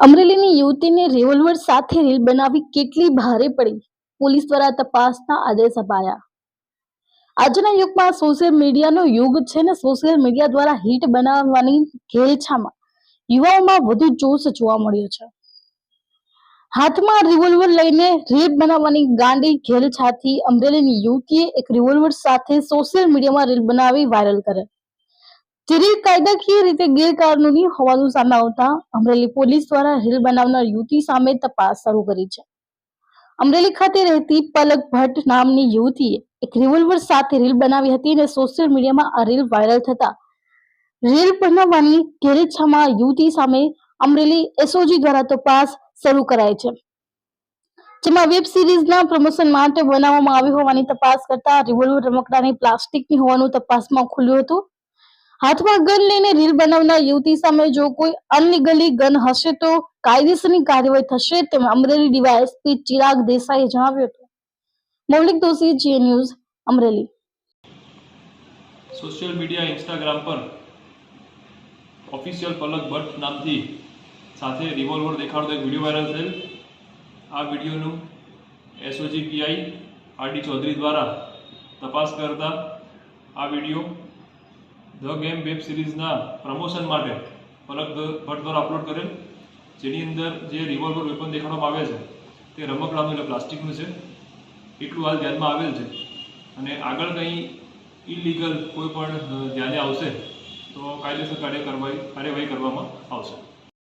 અમરેલીની યુવતીને રિવોલ્વર સાથે રીલ બનાવી કેટલી ભારે પડી. પોલીસ દ્વારા તપાસના આદેશ અપાયા. આજના યુગમાં સોશિયલ મીડિયાનો યુગ છે ને સોશિયલ મીડિયા દ્વારા હિટ બનાવવાની ઘેલછામાં યુવાઓમાં વધુ જોશ જોવા મળ્યો છે. હાથમાં રિવોલ્વર લઈને રીલ બનાવવાની ગાંડી ઘેલછાથી અમરેલીની યુવતીએ એક રિવોલ્વર સાથે સોશિયલ મીડિયામાં રીલ બનાવી વાયરલ કરે. જે રીલ કાયદાકીય રીતે ગેરકાનૂની હોવાનું સામે આવતા અમરેલી પોલીસ દ્વારા રીલ બનાવનાર યુવતી સામે તપાસ શરૂ કરી છે. અમરેલી ખાતે રહેતી પલક ભટ્ટ નામની યુવતીએ એક રિવોલ્વર સાથે રીલ બનાવી હતી અને સોશિયલ મીડિયામાં આ રીલ વાયરલ થતા રીલ બનાવવાની ઘેરછામાં યુવતી સામે અમરેલી એસઓજી દ્વારા તપાસ શરૂ કરાઈ છે. જેમાં વેબ સિરીઝના પ્રમોશન માટે બનાવવામાં આવી હોવાની તપાસ કરતા રિવોલ્વર રમકડાની પ્લાસ્ટિકની હોવાનું તપાસમાં ખુલ્યું હતું. હાથમાં ગન લઈને રીલ બનાવનાર યુવતી સામે જો કોઈ અનલીગલી ગન હશે તો કાયદેસરની કાર્યવાહી થશે તેમ અમરેલી ડીવાયએસપી ચિરાગ દેસાઈએ જણાવ્યું હતું. Maulik Doshi, G A news, Amreli. Social media, Instagram પર ઓફિશિયલ પલક ભટ્ટ નામથી સાથે રિવોલ્વર દેખાડતો એક વીડિયો વાયરલ થયેલ. આ વિડીયોનું એસઓજી પીઆઈ આરડી ચૌધરી દ્વારા તપાસ કરતા આ વીડિયો ધ ગેમ વેબ સિરીઝના પ્રમોશન માટે પલક ભટ્ટ દ્વારા અપલોડ કરેલ, જેની અંદર જે રિવોલ્વર વેપન દેખાડવામાં આવે છે, તે રમકડાનું એટલે પ્લાસ્ટિકનું છે. એટલું હાલ ધ્યાનમાં આવેલ છે. અને આગળ કંઈ ઇલીગલ કોઈ પણ ધ્યાને આવશે, તો કાયદેસર કાર્ય કાર્યવાહી કરવામાં આવશે.